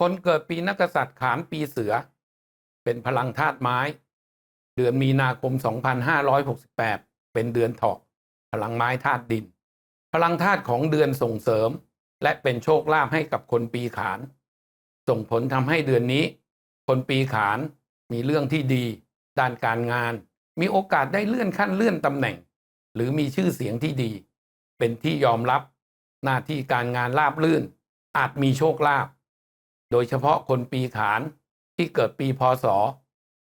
คนเกิดปีนักษัตริย์ขานปีเสือ เป็นพลังธาตุไม้ เดือนมีนาคม 2568 เป็นเดือนถาะพลังไม้ธาตุดิน พลังธาตุของเดือนส่งเสริม และเป็นโชคลาภให้กับคนปีขาน ส่งผลทำให้เดือนนี้ คนปีขานมีเรื่องที่ดี ด้านการงาน มีโอกาสได้เลื่อนขั้นเลื่อนตำแหน่ง หรือมีชื่อเสียงที่ดี เป็นที่ยอมรับ หน้าที่การงานราบรื่น อาจมีโชคลาภ โดยเฉพาะคนปีขานที่เกิดปีพศ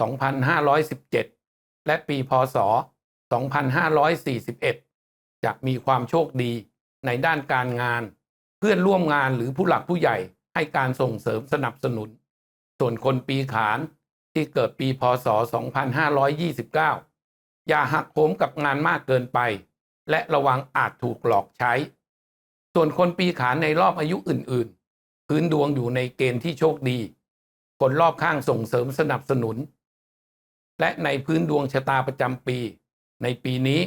2517 และปีพศ 2541 จะมีความโชคดีในด้านการงาน เพื่อนร่วมงานหรือผู้หลักผู้ใหญ่ให้การส่งเสริมสนับสนุน ส่วนคนปีขานที่เกิดปีพศ 2529 อย่าหักโหมกับงานมากเกินไป และระวังอาจถูกหลอกใช้ ส่วนคนปีขานในรอบอายุอื่น พื้นดวงอยู่ในเกณฑ์ที่โชคดี คนรอบข้างส่งเสริมสนับสนุน และในพื้นดวงชะตาประจำปี ในปีนี้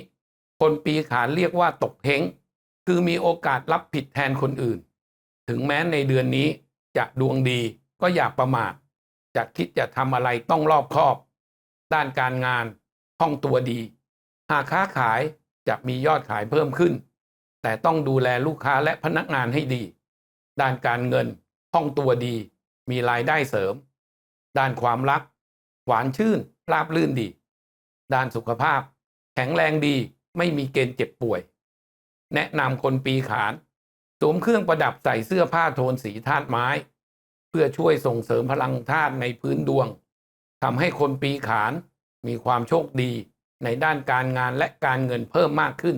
คนปีขานเรียกว่าตกเฮงคือมีโอกาสรับผิดแทนคนอื่น ถึงแม้ในเดือนนี้จะดวงดีก็อย่าประมาทจะคิดจะทำอะไรต้องรอบคอบ ด้านการงานคล่องตัวดี หากค้าขายจะมียอดขายเพิ่มขึ้น แต่ต้องดูแลลูกค้าและพนักงานให้ดี ด้านการเงินคล่องตัวดี มีรายได้เสริม ด้านความรัก หวานชื่นราบลื่นดี ด้านสุขภาพ แข็งแรงดีไม่มีเกณฑ์เจ็บป่วย แนะนำคนปีขานสวมเครื่องประดับใส่เสื้อผ้าโทนสีธาตุไม้ เพื่อช่วยส่งเสริมพลังธาตุในพื้นดวงทำให้คนปีขานมีความโชคดีในด้านการงานและการเงินเพิ่มมากขึ้น